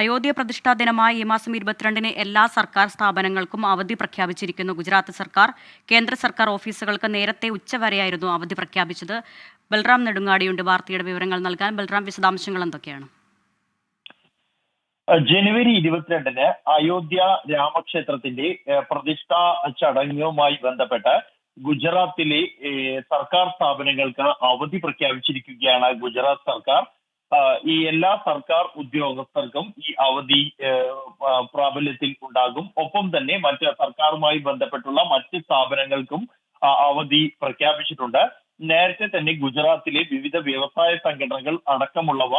അയോധ്യ പ്രതിഷ്ഠാ ദിനമായ ഈ മാസം ഇരുപത്തിരണ്ടിന് എല്ലാ സർക്കാർ സ്ഥാപനങ്ങൾക്കും അവധി പ്രഖ്യാപിച്ചിരിക്കുന്നു. ഗുജറാത്ത് സർക്കാർ കേന്ദ്ര സർക്കാർ ഓഫീസുകൾക്ക് നേരത്തെ ഉച്ചവരെയായിരുന്നു അവധി പ്രഖ്യാപിച്ചത്. ബൽറാം നെടുങ്ങാടിയുണ്ട് വാർത്തയുടെ വിവരങ്ങൾ നൽകാൻ. ബൽറാം വിശദാംശങ്ങൾ എന്തൊക്കെയാണ്? ജനുവരി ഇരുപത്തിരണ്ടിന് അയോധ്യ രാമക്ഷേത്രത്തിന്റെ പ്രതിഷ്ഠാ ചടങ്ങുമായി ബന്ധപ്പെട്ട് ഗുജറാത്തിലെ സർക്കാർ സ്ഥാപനങ്ങൾക്ക് അവധി പ്രഖ്യാപിച്ചിരിക്കുകയാണ് ഗുജറാത്ത് സർക്കാർ. ഈ എല്ലാ സർക്കാർ ഉദ്യോഗസ്ഥർക്കും ഈ അവധി പ്രാബല്യത്തിൽ ഉണ്ടാകും. ഒപ്പം തന്നെ മറ്റ് സർക്കാരുമായി ബന്ധപ്പെട്ടുള്ള മറ്റ് സ്ഥാപനങ്ങൾക്കും അവധി പ്രഖ്യാപിച്ചിട്ടുണ്ട്. നേരത്തെ തന്നെ ഗുജറാത്തിലെ വിവിധ വ്യവസായ സംഘടനകൾ അടക്കമുള്ളവ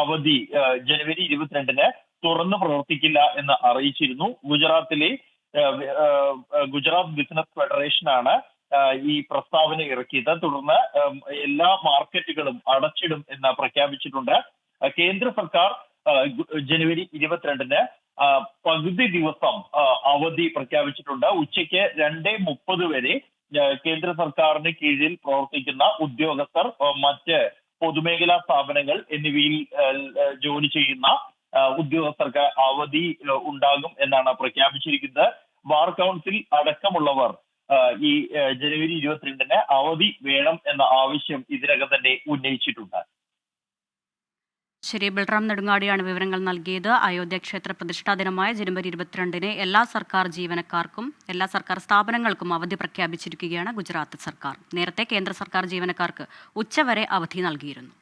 അവധി ജനുവരി ഇരുപത്തിരണ്ടിന് തുറന്നു പ്രവർത്തിക്കില്ല എന്ന് അറിയിച്ചിരുന്നു. ഗുജറാത്തിലെ ഗുജറാത്ത് ബിസിനസ് ഫെഡറേഷനാണ് ഈ പ്രസ്താവന ഇറക്കിയത്. തുടർന്ന് എല്ലാ മാർക്കറ്റുകളും അടച്ചിടും എന്ന് പ്രഖ്യാപിച്ചിട്ടുണ്ട്. കേന്ദ്ര സർക്കാർ ജനുവരി ഇരുപത്തിരണ്ടിന് പകുതി ദിവസം അവധി പ്രഖ്യാപിച്ചിട്ടുണ്ട്. ഉച്ചയ്ക്ക് രണ്ടേ മുപ്പത് വരെ കേന്ദ്ര സർക്കാരിന് കീഴിൽ പ്രവർത്തിക്കുന്ന ഉദ്യോഗസ്ഥർ മറ്റ് പൊതുമേഖലാ സ്ഥാപനങ്ങൾ എന്നിവയിൽ ജോലി ചെയ്യുന്ന ഉദ്യോഗസ്ഥർക്ക് അവധി ഉണ്ടാകും എന്നാണ് പ്രഖ്യാപിച്ചിരിക്കുന്നത്. ബാർ കൗൺസിൽ അടക്കമുള്ളവർ ഈ ജനുവരി ഇരുപത്തിരണ്ടിന് അവധി വേണം എന്ന ആവശ്യം ഇതിനകം തന്നെ ഉന്നയിച്ചിട്ടുണ്ട്. ശരി ബൽറാം നെടുങ്ങാടിയാണ് വിവരങ്ങൾ നൽകിയത്. അയോധ്യ ക്ഷേത്ര പ്രതിഷ്ഠാ ദിനമായ ജനുവരി ഇരുപത്തിരണ്ടിന് എല്ലാ സർക്കാർ ജീവനക്കാർക്കും എല്ലാ സർക്കാർ സ്ഥാപനങ്ങൾക്കും അവധി പ്രഖ്യാപിച്ചിരിക്കുകയാണ് ഗുജറാത്ത് സർക്കാർ. നേരത്തെ കേന്ദ്ര സർക്കാർ ജീവനക്കാർക്ക് ഉച്ചവരെ അവധി നൽകിയിരുന്നു.